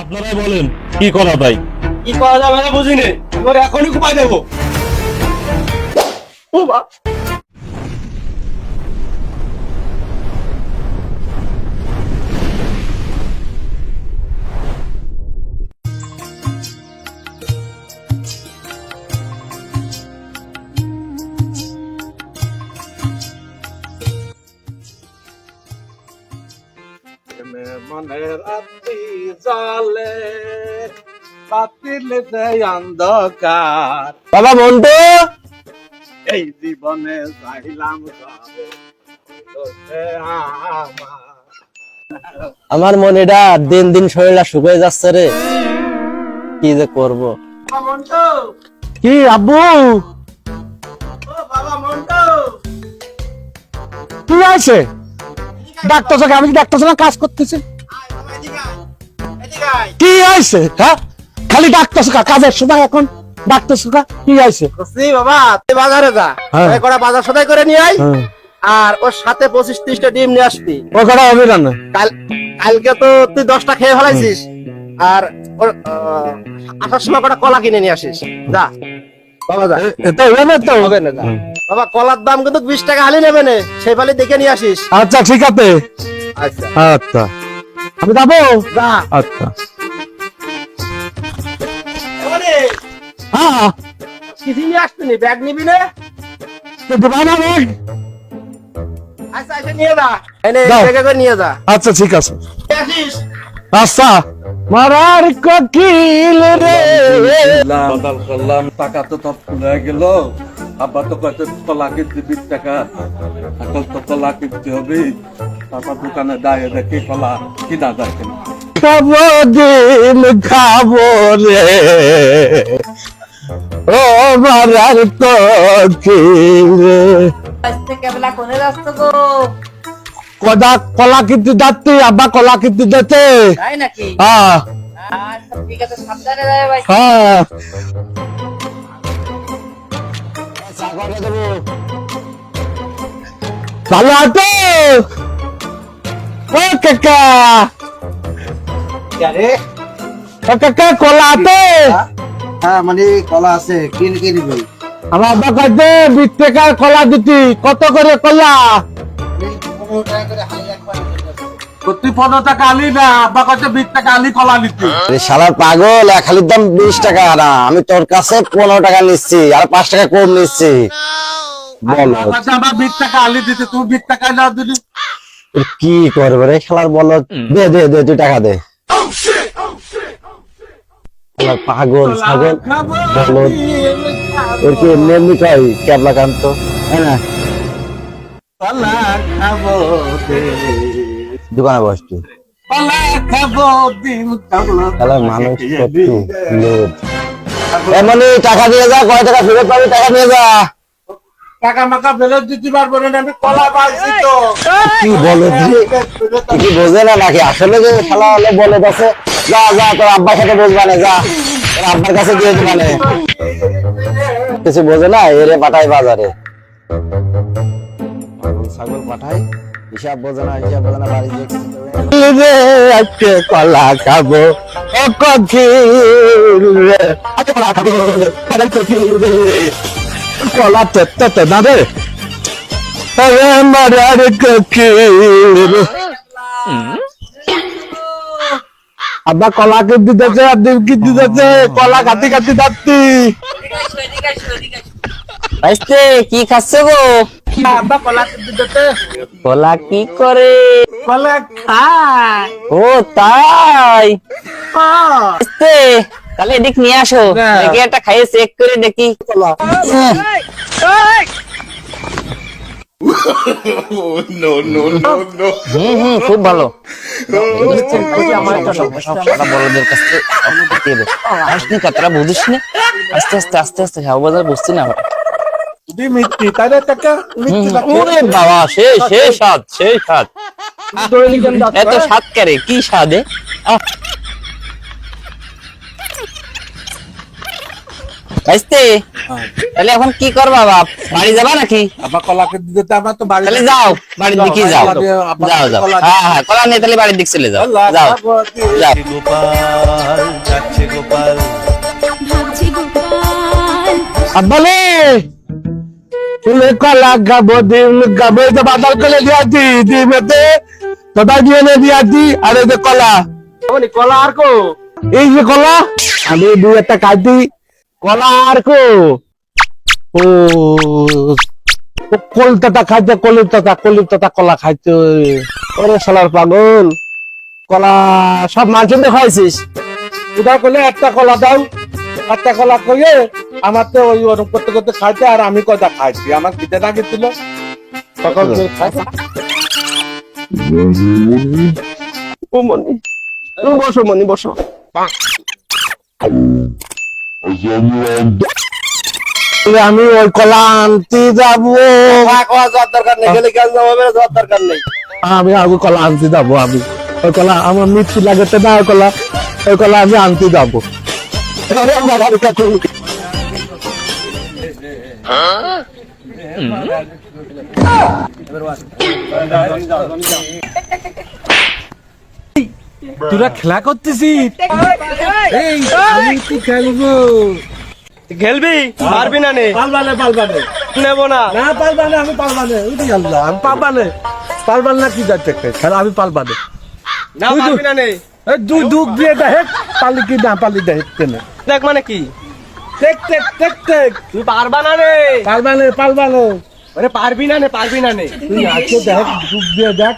আপনারাই বলেন, কি করা তাই কি করা যাবে না বুঝিনি। এখনই উপায় দেবো। ও বা মনের রাত্রি জলে বাতিল দেয় অন্ধকার। বাবা মন্টু এই জীবনে চাইলাম আমার। মনেটা দিন দিন শরীরটা শুকিয়ে যাচ্ছে রে। কি যে করব? কি আব্বু? ও বাবা মন্টু কি আছে ডাক্তার সঙ্গে আমি ডাক্তার সঙ্গে কাজ করতেছি? কি হ্যাঁ? খালি ডাক্তার সঙ্গে কাজের সময় এখন ডাক্তার কি? আছে বুঝছি বাবা তুই বাজারে যা। হ্যাঁ। বাজার সদাই করে নিয়ে আয়। আর ওর সাথে পঁচিশ ত্রিশটা ডিম নিয়ে আসবি। ও কটা হবে না? কালকে তো তুই দশটা খেয়ে ফেলাইছিস। আর ওর আসার সময় কটা কলা কিনে নিয়ে আসিস। যা। বাবা যা। এটা হবে না তো। হবে না বাবা কলার দাম কিন্তু বিশ টাকা হালি নেবে না। সেই ফালি দেখে নিয়ে আসিস। আচ্ছা ঠিক আছে। আচ্ছা। আচ্ছা। আমি যাব? আচ্ছা। হ্যাঁ। কিছু নিয়ে আসবি নি ব্যাগ নিবি না? তো দেবা না ভাই? আচ্ছা এসে নিয়ে যা। এনে যাও। ব্যাগে করে নিয়ে যা। আচ্ছা ঠিক আছে। আচ্ছা। মারার কোকিল রে। বদল করলাম টাকা তো সব খুলে গেল। আবার তো কলা কিনতে বিশ টাকা। এখন তো কলা কিনতে হবে। তারপর দোকানে দাঁড়িয়ে দেখি কলা কিনা যায় কিনা খাব দিন খাব রে। ও মারার রে। কোনে যাচ্ছ গো? কদা কলা কিন্তু যাচ্ছি আব্বা কলা কিন্তু নাকি? হ্যাঁ। আচ্ছা হ্যাঁ। ভালো আছো? ও কাকা। আরে ও কাকা কলা আছে? হ্যাঁ মানে কলা আছে। কিনে কিনে নিবি আমার আব্বা কাছে বিশ টাকার কলা দিতি। কত করে কলা? পনেরো টাকা আলি না আব্বা কাছে বিশ টাকা আলি কলা নিতে শালার পাগল এক দাম বিশ টাকা না আমি তোর কাছে পনেরো টাকা নিচ্ছি আর পাঁচ টাকা কম নিচ্ছি। বলো আমার বিশ টাকা আলি দিতে তুমি বিশ টাকা না দিলি। কি করবে রে? খেলার বল দে দে দে তুই টাকা দে। পাগল ছাগল বলো ওর কি এমনি এমনি কয় ক্যাবলা কান্ত হ্যাঁ না? দোকানে বস তুই। মানুষ এমনি টাকা দিয়ে যা কয় টাকা ফেরত পাবি টাকা নিয়ে যা। টাকা মাকা ফেরত দিতে পারব না আমি কলা পাইছি তো কি বলে কি বোঝে না নাকি? আসলে যে শালা হলে বলে আছে যা যা তোর আব্বার সাথে বসবা না যা। তোর আব্বার কাছে দিয়ে দিবা কিছু বোঝে না? এরে পাঠাই বাজারে। ছাগল পাঠাই? হিসাব বোঝে না হিসাব বোঝে না বাড়ি। রে আজকে কলা খাব। ও কোকিল আজকে কলা খাব। কলা কোকিল রে কলা তেতে তে আরে মারার কোকিল আব্বা কলা কিন্তু দিতেছে আর ডিম কিন্তু দিতেছে কলা কাটি কাটি আসো। আইস্তে কি খাচ্ছে গো? আব্বা কলা কিনতে দিতে কলা কি করে? কলা খায়। ও তাই। হ্যাঁ। তাহলে এদিক নিয়ে আসো। দেখি একটা খাইয়ে চেক করে দেখি খুব ভালো বুঝিস না আস্তে আস্তে আস্তে আস্তে বাজার বুঝছি না বাবা সে সে স্বাদ সে স্বাদ। এত স্বাদ কারে? কি স্বাদে ভাইস্তে তাহলে এখন কি করবা বাপ? বাড়ি যাবা নাকি? আব্বা কলা কেটে দিতে আমার তো বাড়ি তাহলে যাও বাড়ির দিকে যাও। যাও যাও। হ্যাঁ হ্যাঁ কলা নেই তাহলে বাড়ির দিকে চলে যাও। যাও যাও। ভাবছি গোপাল আব্বালে তুলে কলা গাবো ডিম গাবো এই যে বাদাল করে দিয়াছি ডিমেতে তোটা দিয়ে নে দিয়াছি আর এই যে কলা। মানে কলা আর কো? এই যে কলা আমি দুই একটা কাটি কলা আর কো ও কলতাটা খাইতে কলিতাটা কলিতাটা কলা খাইতে। ওরে শালার পাগল। কলা সব মানুষের খাইছিস? উদা করলে একটা কলা দাও। একটা কলা কইয়ে আমার তো ওই ওরকম করতে করতে খাইতে আর আমি কয়টা খাইছি? আমার খিদে না গেছিল খাইতে ও মনি। বসো মনি বসো। আমি ওই কলা আনতে যাব খাওয়া যাওয়ার দরকার নেই গেলে কেন যাব যাওয়ার দরকার নেই। আমি আগে কলা আনতে যাব আমি। ওই কলা আমার মৃত্যু লাগাতে না ওই কলা। ওই কলা আমি আনতে যাব। আরে আমার আর কাছে তোরা খেলা করতেছিস? এই আমি কি খেলব? খেলবি? পারবি। না নে। পালবানে পালবানে। নেব না। না পালবানে আমি পালবানে। উঠে গেল আমি পালবান। না কি যাচ্ছে? খেলা আমি পালবানে। না পারবি না নে। দুই দুধ দিয়ে দেখে। পালি কি না পালি দেখে কেন। দেখ মানে কি? টেক টেক টেক টেক তুই পারবা না রে পালবানে পালবানে। মানে পারবি না নে পারবি না নে। তুই আজকে দেখ দুধ দিয়ে দেখ।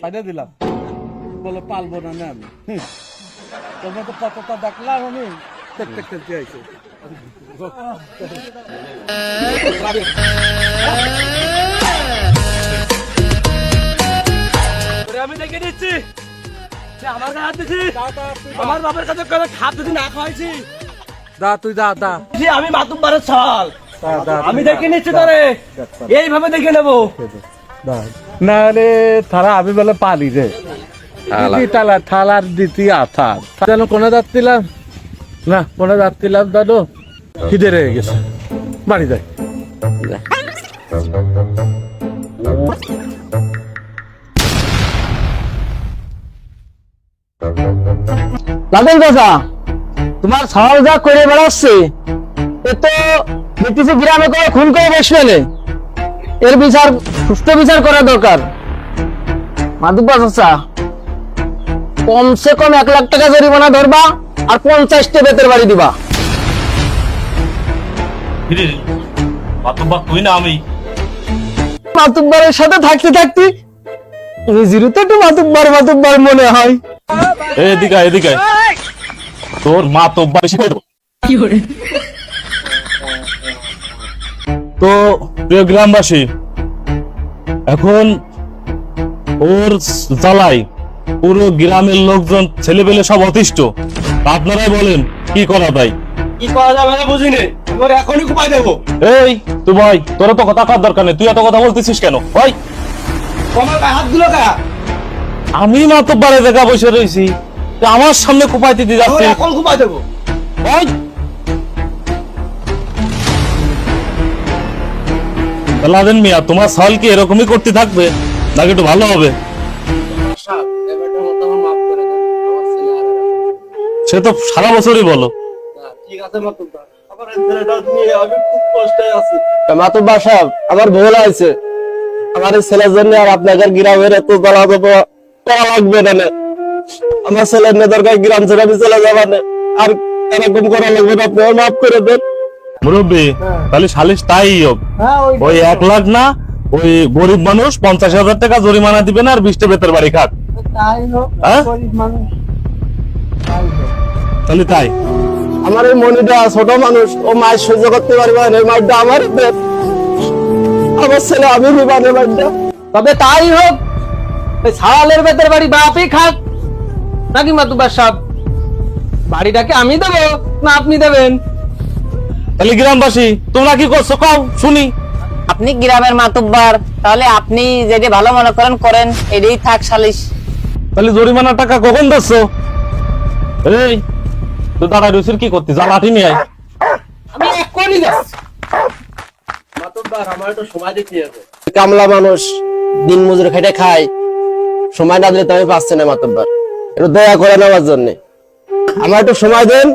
সাইডে দিলাম। বলে, পালবো না আমি। তোমরা তো কতটা দেখলাম আমি আইছে তোরে আমি দেখে দিচ্ছি আমার গায়ে হাত দিছিস? আমার বাবার কাছে কোনো খাপ যদি না খাওয়াইছি। দা তুই দা দা। আমি মাতুম বারের ছাল। আমি দেখে নিচ্ছি তোরে। এইভাবে দেখে নেব। না রে তারা আমি বলে পালি রে। দিতি তালা থালার দিতি আথা যেন কোনে যাচ্ছিলাম না কোনে যাচ্ছিলাম দাদু? খিদে রয়ে গেছে। বাড়ি যাই। লাদেন চাচা তোমার সওয়াল যা করে বেড়াচ্ছে এ তো দেখতেছি গ্রামে করে খুন করে বসবে এর বিচার সুস্থ বিচার করা দরকার। চাচা কমসে কম এক লাখ টাকা জরিমানা ধরবা আর পঞ্চাশটা বেতের বাড়ি দিবা। তুই না আমি। মাতুব্বারের সাথে থাকতে থাকতে নিজেরও তো একটু মাতুব্বার মাতুব্বার মনে হয়। এদিকে এদিকে। তোর মা তো বেশি করে? দেবো তো প্রিয় গ্রামবাসী এখন ওর জ্বালাই পুরো গ্রামের লোকজন ছেলেপেলে সব অতিষ্ঠ। আপনারাই বলেন কি করা তাই কি করা যাবে না বুঝিনি। তোর এখনই কুপাই দেবো। এই তুই ভাই তোর তো কথা কার দরকার নেই? তুই এত কথা বলতেছিস কেন? ভাই তোমার গায়ে হাত দিল কা? আমি মাতব্বারে দেখা বসে রয়েছি তুই আমার সামনে কুপাইতে দিয়ে তোর যাচ্ছিস এখন কুপাই দেবো। ভাই লাদেন মিয়া তোমার সাল কি এরকমই করতে থাকবে? নাকি একটু ভালো হবে? সে তো সারা বছরই বলো। ঠিক আছে মাতুম আমার সাহেব ভুল হয়েছে। আমার এই ছেলের জন্য আর আপনাদের গ্রামের এত করা লাগবে না। আমার ছেলের নিয়ে দরকার গ্রাম ছেড়ে আমি চলে যাবা না। আর এরকম করা লাগবে না আপনি মাফ করে দেন। মুরব্বী তাহলে সালিশ তাই হোক। ওই এক লাখ না ওই গরিব মানুষ পঞ্চাশ হাজার টাকা জরিমানা দিবে না আর বিশটা বেতের বাড়ি খাক। হ্যাঁ? তাহলে তাই। আমার এই মনিটা ছোট মানুষ ও মায়ের সহ্য করতে পারবে না এই মাইটা আমার আমার ছেলে আমি মাইটা তবে তাই হোক ছাড়ালের বেতের বাড়ি বাপই খাক। নাকি মাতুবার সাহেব বাড়িটাকে আমি দেবো না আপনি দেবেন? তাহলে গ্রামবাসী তোমরা কি করছ? কও শুনি। আপনি গ্রামের মাতুব্বার তাহলে আপনি যেটা ভালো মনে করেন করেন। এটাই থাক সালিশ। তাহলে জরিমানা টাকা কখন দিচ্ছ? এই তুই দাঁড়ায় রয়েছিস কি করতে? যা লাঠি নিয়ে আয়। আমি এক্ষুনি যাচ্ছি। মাতুব্বার আমার একটু সময় দিতে হবে। কামলা মানুষ দিন মজুরি খেটে খায়। সময় না দিলে তো আমি পাচ্ছি না মাতুব্বার একটু দয়া করে নেওয়ার জন্য। আমার একটু সময় দেন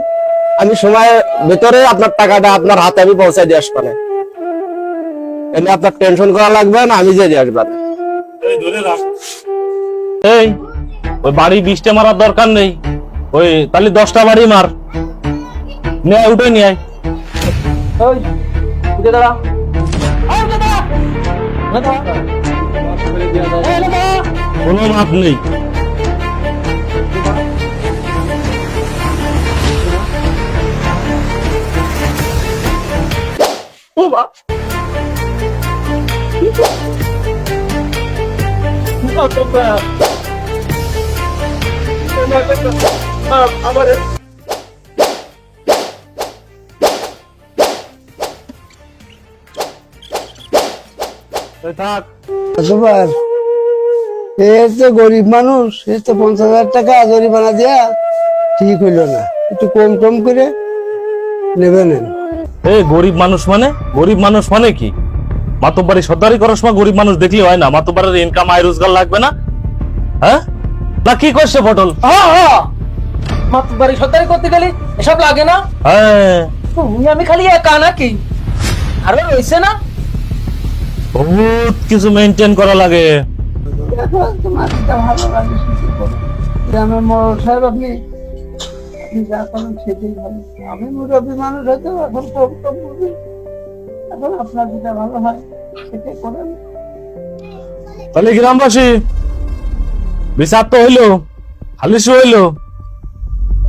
আমি সময়ের ভেতরে আপনার টাকাটা আপনার হাতে আমি পৌঁছে দিয়ে আসব না। এমনি আপনার টেনশন করা লাগবে না আমি যে দিয়ে আসব না। এই ওই বাড়ি বিশটা মারার দরকার নেই। ওই তাহলে দশটা বাড়ি মার। নিয়ে উঠে নিয়ে আয়। কোনো মাপ নেই। এই থাক। অতবার এ তো গরিব মানুষ এ তো পঞ্চাশ হাজার টাকা জরিমানা দেয়া ঠিক হইল না। একটু কম কম করে নেবে এই গরিব মানুষ মানে? গরিব মানুষ মানে কি? মাতব্বাড়ি সর্দারি করার সময় গরিব মানুষ দেখলে হয় না? মাতব্বাড়ির ইনকাম আয় রোজগার লাগবে না? হ্যাঁ? না কি করছে পটল? মাতুব্বারি সত্তারি করতে গেলে এসব লাগে না? হ্যাঁ। তুমি আমি খালি একা নাকি? আরও রয়েছে না? বহুত কিছু মেনটেন করা লাগে। মরল সাহেব আপনি আপনি যা করেন সেটাই আমি মুরব্বী মানুষ হয়তো এখন এখন আপনার যেটা ভালো হয়, সেটাই করেন। তাহলে গ্রামবাসী হইল, হালিশু হইল।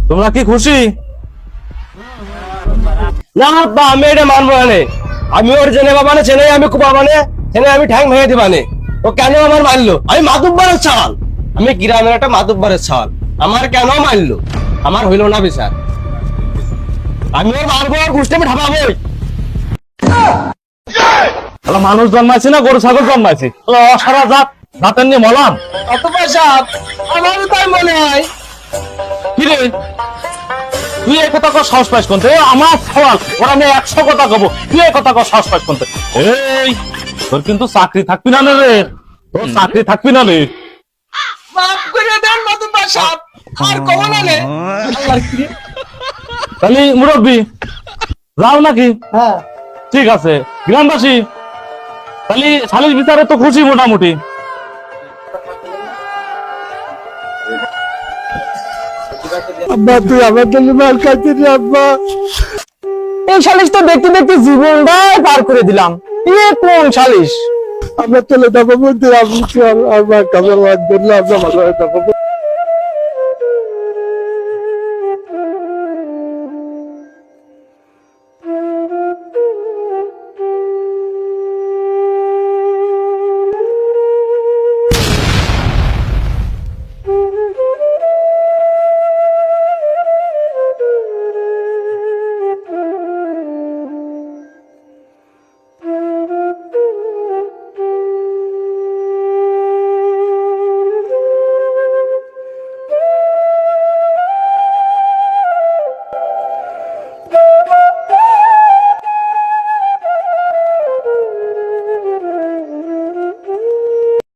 তোমরা কি খুশি? না বা আমি এটা মানবো না আমি ওর জেনে মানে চেনে আমি কুবা মানে চেনে আমি ঠ্যাং ভেঙে দিবানে। ও কেন আমার মানলো আমি মাতুব্বারের ছাল। আমি গ্রামের একটা মাতুব্বারের ছাল। আমার কেন মানলো আমার হইল না বিচার। আমি ওর মারবো আর গুষ্টি আমি ঠাপাবোই মানুষ জন্মাইছে না গরু ছাগল জন্মাইছে? অসারা জাত জাতের নিয়ে মলাম? অত পয়সা আমারও তাই মনে হয়। কি রে তুই এই কথা কর সাহস পাইস কোনতে? আমার সওয়াল ওরা আমি একশো কথা কব। তুই এই কথা কর সাহস পাইস কোনতে? এই তোর কিন্তু চাকরি থাকবি না রে। তোর চাকরি থাকবি না রে। মাফ করে দেন মাতুব্বার সাহেব আর কমো না নে তাহলে মুরব্বী যাও নাকি? হ্যাঁ। ঠিক আছে গ্রামবাসী তাহলে সালিশ বিচারে তো খুশি মোটামুটি। আব্বা তুই আমার জন্য মাল খাইছিস রে আব্বা। এই সালিশ তো দেখতে দেখতে জীবনটাই পার করে দিলাম। এ কোন সালিশ আমরা চলে যাব বলতে আপনি চল আমার কামের মাধ্যমে আমরা ভালো হয়ে যাব